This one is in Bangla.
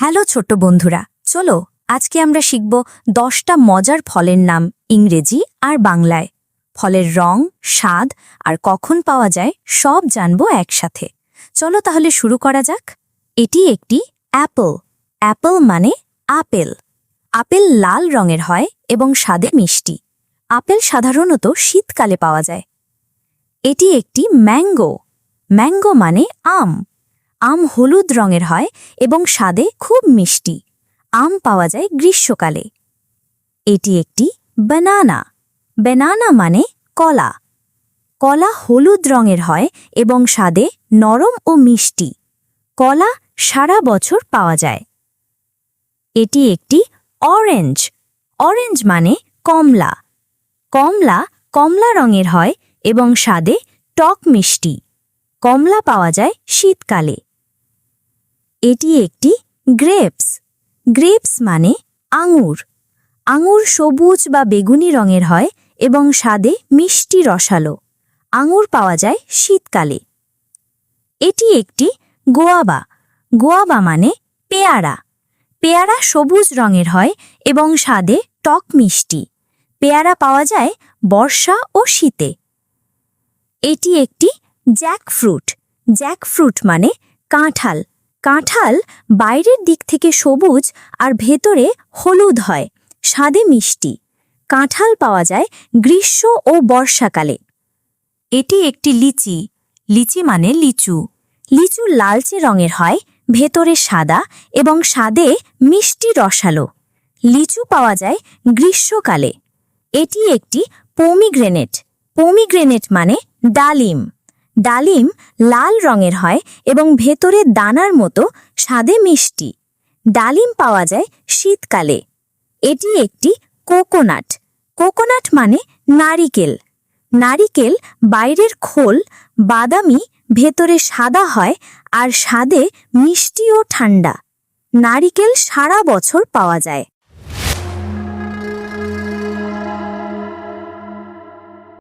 হ্যালো ছোট্ট বন্ধুরা, চলো আজকে আমরা শিখব দশটা মজার ফলের নাম ইংরেজি আর বাংলায়। ফলের রং, স্বাদ আর কখন পাওয়া যায় সব জানব একসাথে। চলো তাহলে শুরু করা যাক। এটি একটি অ্যাপল। অ্যাপল মানে আপেল। আপেল লাল রঙের হয় এবং স্বাদে মিষ্টি। আপেল সাধারণত শীতকালে পাওয়া যায়। এটি একটি ম্যাঙ্গো। ম্যাঙ্গো মানে আম। আম হলুদ রঙের হয় এবং স্বাদে খুব মিষ্টি। আম পাওয়া যায় গ্রীষ্মকালে। এটি একটি বানানা। বেনানা মানে কলা। কলা হলুদ রঙের হয় এবং স্বাদে নরম ও মিষ্টি। কলা সারা বছর পাওয়া যায়। এটি একটি অরেঞ্জ। অরেঞ্জ মানে কমলা। কমলা কমলা রঙের হয় এবং স্বাদে টক মিষ্টি। কমলা পাওয়া যায় শীতকালে। এটি একটি গ্রেপস। গ্রেপস মানে আঙুর। আঙুর সবুজ বা বেগুনি রঙের হয় এবং স্বাদে মিষ্টি রসালো। আঙুর পাওয়া যায় শীতকালে। এটি একটি গোয়াবা। গোয়াবা মানে পেয়ারা। পেয়ারা সবুজ রঙের হয় এবং স্বাদে টক মিষ্টি। পেয়ারা পাওয়া যায় বর্ষা ও শীতে। এটি একটি জ্যাকফ্রুট। জ্যাকফ্রুট মানে কাঁঠাল। কাঁঠাল বাইরের দিক থেকে সবুজ আর ভেতরে হলুদ হয়, স্বাদে মিষ্টি। কাঁঠাল পাওয়া যায় গ্রীষ্ম ও বর্ষাকালে। এটি একটি লিচি লিচি মানে লিচু। লিচু লালচে রঙের হয়, ভেতরে সাদা এবং স্বাদে মিষ্টি রসালো। লিচু পাওয়া যায় গ্রীষ্মকালে। এটি একটি পমিগ্রেনেট। পমিগ্রেনেট মানে ডালিম। ডালিম লাল রঙের হয় এবং ভেতরে দানার মতো স্বাদে মিষ্টি। ডালিম পাওয়া যায় শীতকালে। এটি একটি কোকোনাট। কোকোনাট মানে নারিকেল। নারিকেল বাইরের খোল, বাদামি, ভেতরে সাদা হয় আর স্বাদে মিষ্টি ও ঠান্ডা। নারিকেল সারা বছর পাওয়া যায়।